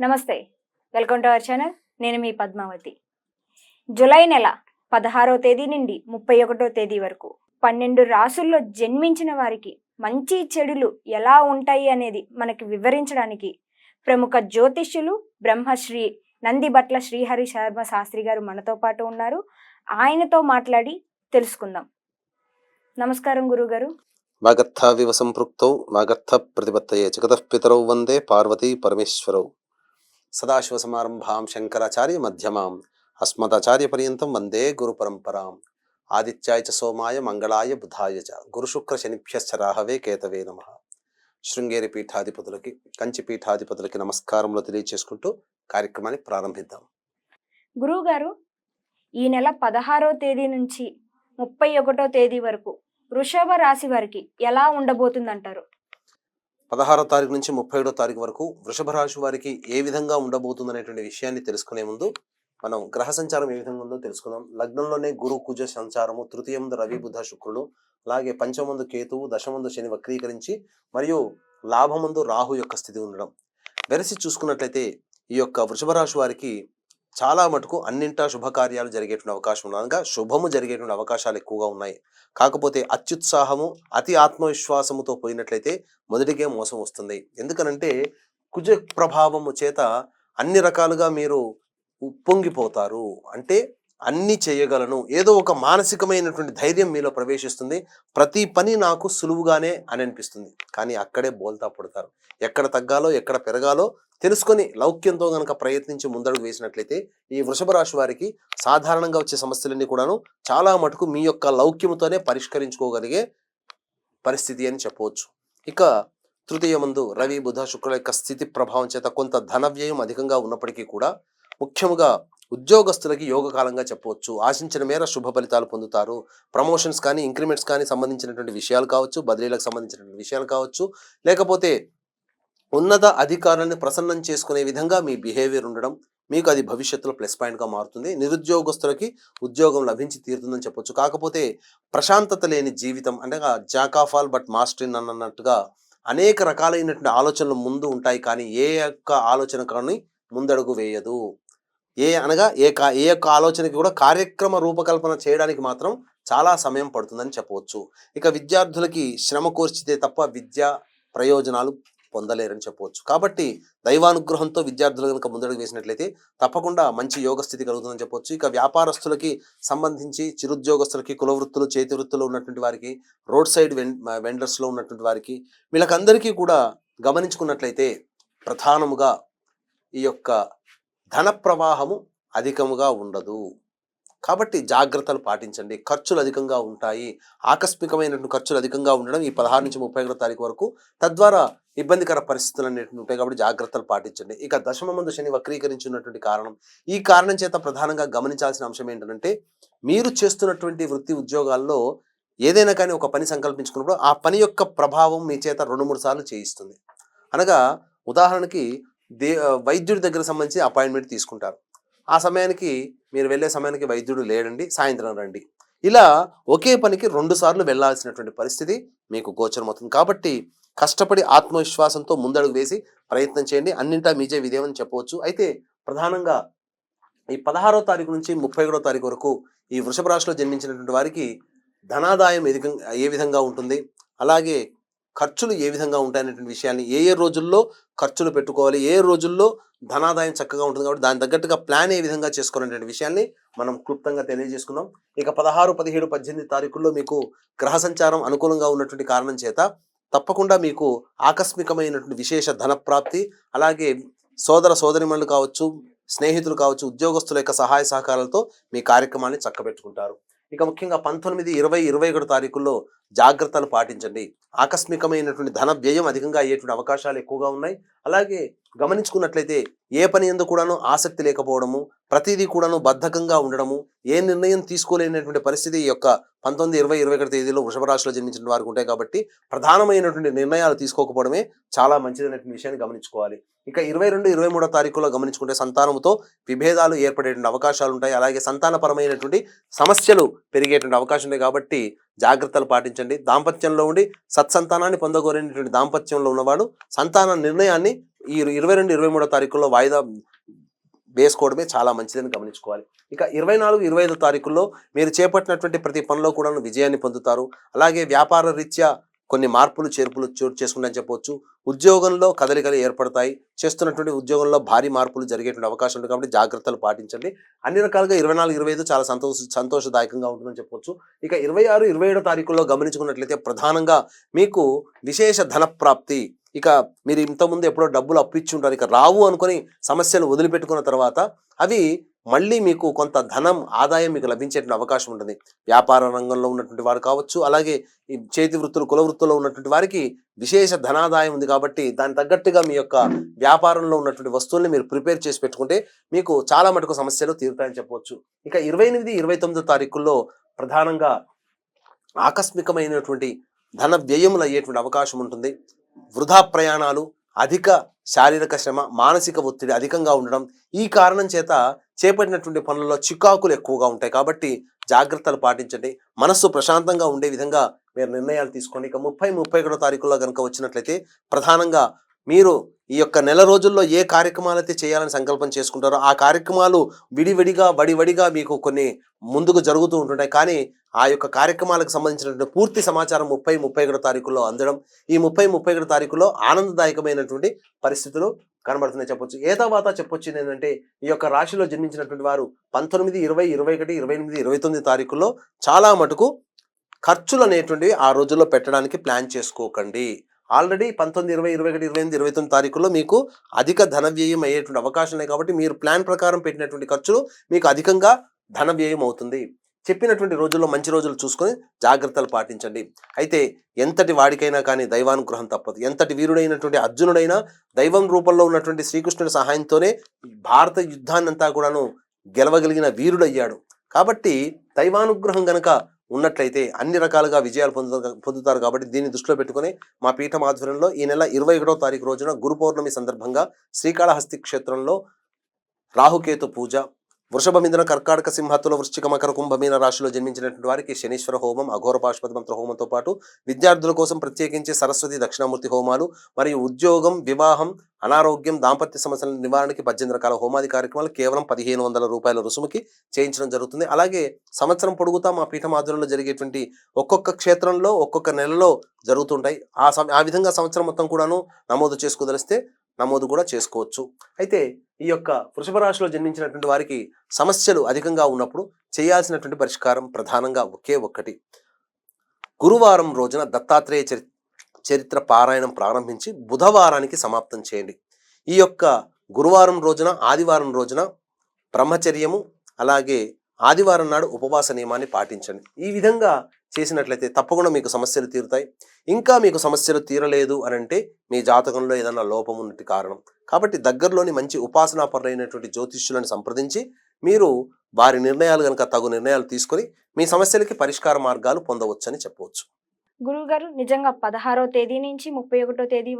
నమస్తే. Welcome to our channel. నేను మీ పద్మావతి. జూలై నెల పదహారవ తేదీ నుండి ముప్పై ఒకటో తేదీ వరకు పన్నెండు రాసుల్లో జన్మించిన వారికి మంచి చెడులు ఎలా ఉంటాయి అనేది మనకి వివరించడానికి ప్రముఖ జ్యోతిష్యులు బ్రహ్మశ్రీ నందిబట్ల శ్రీహరి శర్మ శాస్త్రి గారు మనతో పాటు ఉన్నారు. ఆయనతో మాట్లాడి తెలుసుకుందాం. నమస్కారం గురుగారు. వాగర్థావివ సంపృక్తౌ వాగర్థ ప్రతిపత్తయే జగతః పితరౌ వందే పార్వతీ పరమేశ్వరౌ. సదాశివ సమారంభాం శంకరాచార్య మధ్యమాం అస్మదాచార్య పర్యంతం వందే గురు పరంపరాం ఆదిత్యాయ చ సోమాయ మంగళాయ బుధాయ చ గురుశుక్ర శనిభ్యశ్చ రాహవే కేతవే నమ శృంగేరి పీఠాధిపతులకి కంచి పీఠాధిపతులకి నమస్కారములు తెలియచేసుకుంటూ కార్యక్రమాన్ని ప్రారంభిద్దాం. గురువు గారు ఈ నెల పదహారో తేదీ నుంచి ముప్పై ఒకటో తేదీ వరకు వృషభ రాశి వారికి ఎలా ఉండబోతుందంటారు? పదహారో తారీఖు నుంచి ముప్పై ఏడో తారీఖు వరకు వృషభ రాశి వారికి ఏ విధంగా ఉండబోతుంది అనేటువంటి విషయాన్ని తెలుసుకునే ముందు మనం గ్రహ సంచారం ఏ విధంగా ఉందో తెలుసుకుందాం. లగ్నంలోనే గురు కుజ సంచారము తృతీయముందు రవి బుధ శుక్రుడు అలాగే పంచమందు కేతువు దశమందు శని వక్రీకరించి మరియు లాభమందు రాహు యొక్క స్థితి ఉండడం. వెరసి చూసుకున్నట్లయితే ఈ యొక్క వృషభ రాశి వారికి చాలా మటుకు అన్నింటా శుభకార్యాలు జరిగేటువంటి అవకాశం ఉండగా శుభము జరిగేటువంటి అవకాశాలు ఎక్కువగా ఉన్నాయి. కాకపోతే అత్యుత్సాహము అతి ఆత్మవిశ్వాసముతో పోయినట్లయితే మొదటికే మోసం వస్తుంది. ఎందుకనంటే కుజ ప్రభావము చేత అన్ని రకాలుగా మీరు ఉప్పొంగిపోతారు. అంటే అన్నీ చేయగలను. ఏదో ఒక మానసికమైనటువంటి ధైర్యం మీలో ప్రవేశిస్తుంది. ప్రతి పని నాకు సులువుగానే అని అనిపిస్తుంది. కానీ అక్కడే బోల్తా పడతారు. ఎక్కడ తగ్గాలో ఎక్కడ పెరగాలో తెలుసుకొని లౌక్యంతో గనక ప్రయత్నించి ముందడుగు వేసినట్లయితే ఈ వృషభ రాశి వారికి సాధారణంగా వచ్చే సమస్యలన్నీ కూడాను చాలా మటుకు మీ యొక్క లౌక్యముతోనే పరిష్కరించుకోగలిగే పరిస్థితి అని చెప్పవచ్చు. ఇక తృతీయ ముందు రవి బుధ శుక్రుల యొక్క స్థితి ప్రభావం చేత కొంత ధన వ్యయం అధికంగా ఉన్నప్పటికీ కూడా ముఖ్యముగా ఉద్యోగస్తులకి యోగకాలంగా చెప్పవచ్చు. ఆశించిన మేర శుభ ఫలితాలు పొందుతారు. ప్రమోషన్స్ కానీ ఇంక్రిమెంట్స్ కానీ సంబంధించినటువంటి విషయాలు కావచ్చు బదిలీలకు సంబంధించినటువంటి విషయాలు కావచ్చు. లేకపోతే ఉన్నత అధికారులను ప్రసన్నం చేసుకునే విధంగా మీ బిహేవియర్ ఉండడం మీకు అది భవిష్యత్తులో ప్లస్ పాయింట్గా మారుతుంది. నిరుద్యోగస్తులకి ఉద్యోగం లభించి తీరుతుందని చెప్పొచ్చు. కాకపోతే ప్రశాంతత లేని జీవితం అంటే jack of all but master in అన్నట్టుగా అనేక రకాలైనటువంటి ఆలోచనలు ముందు ఉంటాయి. కానీ ఏ యొక్క ఆలోచన కానీ ముందడుగు వేయదు. ఏ అనగా ఏ కా ఏ యొక్క ఆలోచనకి కూడా కార్యక్రమ రూపకల్పన చేయడానికి మాత్రం చాలా సమయం పడుతుందని చెప్పవచ్చు. ఇక విద్యార్థులకి శ్రమ కోర్చితే తప్ప విద్యా ప్రయోజనాలు పొందలేరని చెప్పవచ్చు. కాబట్టి దైవానుగ్రహంతో విద్యార్థులు కనుక ముందడుగు వేసినట్లయితే తప్పకుండా మంచి యోగ స్థితి కలుగుతుందని చెప్పొచ్చు ఇక వ్యాపారస్తులకి సంబంధించి చిరుద్యోగస్తులకి కుల వృత్తులు చేతి వృత్తులు ఉన్నటువంటి వారికి రోడ్ సైడ్ వెన్ వెండర్స్లో ఉన్నటువంటి వారికి వీళ్ళకందరికీ కూడా గమనించుకున్నట్లయితే ప్రధానముగా ఈ యొక్క ధన ప్రవాహము అధికముగా ఉండదు. కాబట్టి జాగ్రత్తలు పాటించండి. ఖర్చులు అధికంగా ఉంటాయి. ఆకస్మికమైనటువంటి ఖర్చులు అధికంగా ఉండడం ఈ పదహారు నుంచి ముప్పై ఒకటో తారీఖు వరకు తద్వారా ఇబ్బందికర పరిస్థితులు అనేటువంటి ఉంటాయి కాబట్టి జాగ్రత్తలు పాటించండి. ఇక దశమ మందు శని వక్రీకరించి ఉన్నటువంటి కారణం. ఈ కారణం చేత ప్రధానంగా గమనించాల్సిన అంశం ఏంటంటే మీరు చేస్తున్నటువంటి వృత్తి ఉద్యోగాల్లో ఏదైనా కానీ ఒక పని సంకల్పించుకున్నప్పుడు ఆ పని యొక్క ప్రభావం మీ చేత రెండు మూడు సార్లు చేయిస్తుంది. అనగా ఉదాహరణకి దే వైద్యుడి దగ్గర సంబంధించి అపాయింట్మెంట్ తీసుకుంటారు. ఆ సమయానికి మీరు వెళ్ళే సమయానికి వైద్యుడు లేడండి సాయంత్రం రండి. ఇలా ఒకే పనికి రెండు సార్లు వెళ్ళాల్సినటువంటి పరిస్థితి మీకు గోచరమవుతుంది కాబట్టి కష్టపడి ఆత్మవిశ్వాసంతో ముందడుగు వేసి ప్రయత్నం చేయండి. అన్నింటా మీజే విధేయమని చెప్పవచ్చు. అయితే ప్రధానంగా ఈ పదహారో తారీఖు నుంచి ముప్పై ఒకటో తారీఖు వరకు ఈ వృషభ రాశిలో జన్మించినటువంటి వారికి ధనాదాయం ఏ విధంగా ఉంటుంది? అలాగే ఖర్చులు ఏ విధంగా ఉంటాయనేటువంటి విషయాన్ని ఏ ఏ రోజుల్లో ఖర్చులు పెట్టుకోవాలి ఏ రోజుల్లో ధనాదాయం చక్కగా ఉంటుంది కాబట్టి దాని తగ్గట్టుగా ప్లాన్ ఏ విధంగా చేసుకోవాలనే విషయాన్ని మనం క్లుప్తంగా తెలియజేసుకున్నాం. ఇక పదహారు పదిహేడు పద్దెనిమిది తారీఖుల్లో మీకు గ్రహ సంచారం అనుకూలంగా ఉన్నటువంటి కారణం చేత తప్పకుండా మీకు ఆకస్మికమైనటువంటి విశేష ధన ప్రాప్తి అలాగే సోదర సోదరిమణులు కావచ్చు స్నేహితులు కావచ్చు ఉద్యోగస్తుల యొక్క సహాయ సహకారాలతో మీ కార్యక్రమాన్ని చక్కబెట్టుకుంటారు. ఇక ముఖ్యంగా పంతొమ్మిది ఇరవై ఇరవై ఒకటి తారీఖుల్లో జాగ్రత్తలు పాటించండి. ఆకస్మికమైనటువంటి ధన వ్యయం అధికంగా అయ్యేటువంటి అవకాశాలు ఎక్కువగా ఉన్నాయి. అలాగే గమనించుకున్నట్లయితే ఏ పని ఎందు కూడాను ఆసక్తి లేకపోవడము ప్రతిదీ కూడాను బద్ధకంగా ఉండడము ఏ నిర్ణయం తీసుకోలేనటువంటి పరిస్థితి ఈ యొక్క పంతొమ్మిది ఇరవై ఇరవై ఒకటి తేదీలో వృషభ రాశిలో జన్మించిన వారికి ఉంటాయి కాబట్టి ప్రధానమైనటువంటి నిర్ణయాలు తీసుకోకపోవడమే చాలా మంచిదనేటువంటి విషయాన్ని గమనించుకోవాలి. ఇక ఇరవై రెండు ఇరవై మూడో తారీఖులో గమనించుకుంటే సంతానంతో విభేదాలు ఏర్పడేటువంటి అవకాశాలు ఉంటాయి. అలాగే సంతానపరమైనటువంటి సమస్యలు పెరిగేటువంటి అవకాశం ఉంది కాబట్టి జాగ్రత్తలు పాటించండి. దాంపత్యంలో ఉండి సత్సంతానాన్ని పొందగోరేటువంటి దాంపత్యంలో ఉన్నవాడు సంతాన నిర్ణయాన్ని ఈ ఇరవై రెండు ఇరవై మూడో తారీఖుల్లో వాయిదా వేసుకోవడమే చాలా మంచిదని గమనించుకోవాలి. ఇక ఇరవై నాలుగు ఇరవై ఐదు తారీఖుల్లో మీరు చేపట్టినటువంటి ప్రతి పనిలో కూడా విజయాన్ని పొందుతారు. అలాగే వ్యాపార రీత్యా కొన్ని మార్పులు చేర్పులు చోటు చేసుకుంటాయని చెప్పవచ్చు ఉద్యోగంలో కదలికలు ఏర్పడతాయి. చేస్తున్నటువంటి ఉద్యోగంలో భారీ మార్పులు జరిగేటువంటి అవకాశం ఉంది కాబట్టి జాగ్రత్తలు పాటించండి. అన్ని రకాలుగా ఇరవై నాలుగు ఇరవై ఐదు చాలా సంతోష సంతోషదాయకంగా ఉంటుందని చెప్పొచ్చు. ఇక ఇరవై ఆరు ఇరవై ఏడో తారీఖుల్లో గమనించుకున్నట్లయితే ప్రధానంగా మీకు విశేష ధన ప్రాప్తి ఇక మీరు ఇంతకుముందు ఎప్పుడో డబ్బులు అప్పిచ్చి ఉంటారు. ఇక రావు అనుకొని సమస్యలు వదిలిపెట్టుకున్న తర్వాత అవి మళ్ళీ మీకు కొంత ధనం ఆదాయం మీకు లభించేటువంటి అవకాశం ఉంటుంది. వ్యాపార రంగంలో ఉన్నటువంటి వారు కావచ్చు అలాగే ఈ చేతి వృత్తులు కుల వృత్తుల్లో ఉన్నటువంటి వారికి విశేష ధనాదాయం ఉంది కాబట్టి దాని తగ్గట్టుగా మీ యొక్క వ్యాపారంలో ఉన్నటువంటి వస్తువుల్ని మీరు ప్రిపేర్ చేసి పెట్టుకుంటే మీకు చాలా మటుకు సమస్యలు తీరుతాయని చెప్పవచ్చు. ఇక ఇరవై ఎనిమిది ఇరవై తొమ్మిదో తారీఖుల్లో ప్రధానంగా ఆకస్మికమైనటువంటి ధన వ్యయములు అయ్యేటువంటి అవకాశం ఉంటుంది. వృధా ప్రయాణాలు అధిక శారీరక శ్రమ మానసిక ఒత్తిడి అధికంగా ఉండడం ఈ కారణం చేత చేపట్టినటువంటి పనుల్లో చికాకులు ఎక్కువగా ఉంటాయి. కాబట్టి జాగ్రత్తలు పాటించండి. మనస్సు ప్రశాంతంగా ఉండే విధంగా మీరు నిర్ణయాలు తీసుకోండి. ఇక ముప్పై ముప్పై ఒకటో తారీఖుల్లో కనుక వచ్చినట్లయితే ప్రధానంగా మీరు ఈ యొక్క నెల రోజుల్లో ఏ కార్యక్రమాలు అయితే చేయాలని సంకల్పం చేసుకుంటారో ఆ కార్యక్రమాలు విడివిడిగా వడివడిగా మీకు కొన్ని ముందుకు జరుగుతూ ఉంటుంటాయి. కానీ ఆ యొక్క కార్యక్రమాలకు సంబంధించినటువంటి పూర్తి సమాచారం ముప్పై ముప్పై ఒకటో తారీఖుల్లో అందడం ఈ ముప్పై ముప్పై ఒకటో తారీఖులో ఆనందదాయకమైనటువంటి పరిస్థితులు కనబడుతున్నాయి చెప్పొచ్చు. ఏ తర్వాత చెప్పొచ్చు ఏంటంటే ఈ యొక్క రాశిలో జన్మించినటువంటి వారు పంతొమ్మిది ఇరవై ఇరవై ఒకటి ఇరవై ఎనిమిది ఇరవై తొమ్మిది తారీఖుల్లో చాలా మటుకు ఖర్చులు అనేటువంటివి ఆ రోజుల్లో పెట్టడానికి ప్లాన్ చేసుకోకండి. ఆల్రెడీ పంతొమ్మిది ఇరవై ఇరవై ఒకటి ఇరవై ఎనిమిది ఇరవై తొమ్మిది తారీఖుల్లో మీకు అధిక ధన వ్యయం అయ్యేటువంటి అవకాశం ఉన్నాయి కాబట్టి మీరు ప్లాన్ ప్రకారం పెట్టినటువంటి ఖర్చులు మీకు అధికంగా ధన వ్యయం అవుతుంది. చెప్పినటువంటి రోజుల్లో మంచి రోజులు చూసుకొని జాగ్రత్తలు పాటించండి. అయితే ఎంతటి వాడికైనా కానీ దైవానుగ్రహం తప్పదు. ఎంతటి వీరుడైనటువంటి అర్జునుడైనా దైవం రూపంలో ఉన్నటువంటి శ్రీకృష్ణుడి సహాయంతోనే భారత యుద్ధాన్నంతా కూడాను గెలవగలిగిన వీరుడయ్యాడు. కాబట్టి దైవానుగ్రహం గనక ఉన్నట్లయితే అన్ని రకాలుగా విజయాలు పొందుతారు పొందుతారు కాబట్టి దీన్ని దృష్టిలో పెట్టుకుని మా పీఠం ఆధ్వర్యంలో ఈ నెల ఇరవై ఒకటో తారీఖు రోజున గురు పౌర్ణమి సందర్భంగా శ్రీకాళహస్తి క్షేత్రంలో రాహుకేతు పూజ వృషభ మిథున కర్కాటక సింహత్తుల వృశ్చిక మకర కుంభమీన రాశిలో జన్మించినటువంటి వారికి శనీశ్వర హోమం అఘోర పాశుపతి మంత్ర హోమంతో పాటు విద్యార్థుల కోసం ప్రత్యేకించి సరస్వతి దక్షిణామూర్తి హోమాలు మరియు ఉద్యోగం వివాహం అనారోగ్యం దాంపత్య సమస్యల నివారణకి పద్దెనిమిది రకాల హోమాది కార్యక్రమాలు కేవలం పదిహేను వందల రూపాయల రుసుముకి చేయించడం జరుగుతుంది. అలాగే సంవత్సరం పొడుగుతా మా పీఠం ఆధ్వర్యంలో జరిగేటువంటి ఒక్కొక్క క్షేత్రంలో ఒక్కొక్క నెలలో జరుగుతుంటాయి. ఆ సమ ఆ విధంగా సంవత్సరం మొత్తం కూడాను నమోదు చేసుకోదలిస్తే నమోదు కూడా చేసుకోవచ్చు. అయితే ఈ యొక్క వృషభ రాశిలో జన్మించినటువంటి వారికి సమస్యలు అధికంగా ఉన్నప్పుడు చేయాల్సినటువంటి పరిష్కారం ప్రధానంగా ఒకే ఒక్కటి. గురువారం రోజున దత్తాత్రేయ చరి చరిత్ర పారాయణం ప్రారంభించి బుధవారానికి సమాప్తం చేయండి. ఈ యొక్క గురువారం రోజున ఆదివారం రోజున బ్రహ్మచర్యము అలాగే ఆదివారం నాడు ఉపవాస నియమాన్ని పాటించండి. ఈ విధంగా చేసినట్లయితే తప్పకుండా మీకు సమస్యలు తీరుతాయి. ఇంకా మీకు సమస్యలు తీరలేదు అని అంటే మీ జాతకంలో ఏదైనా లోపం ఉన్నట్టు కారణం. కాబట్టి దగ్గరలోని మంచి ఉపాసనాపరులైనటువంటి జ్యోతిష్యులను సంప్రదించి మీరు వారి నిర్ణయాలు కనుక తగు నిర్ణయాలు తీసుకొని మీ సమస్యలకి పరిష్కార మార్గాలు పొందవచ్చని చెప్పవచ్చు. గురువు గారు నిజంగా పదహారో తేదీ నుంచి ముప్పై ఒకటో తేదీ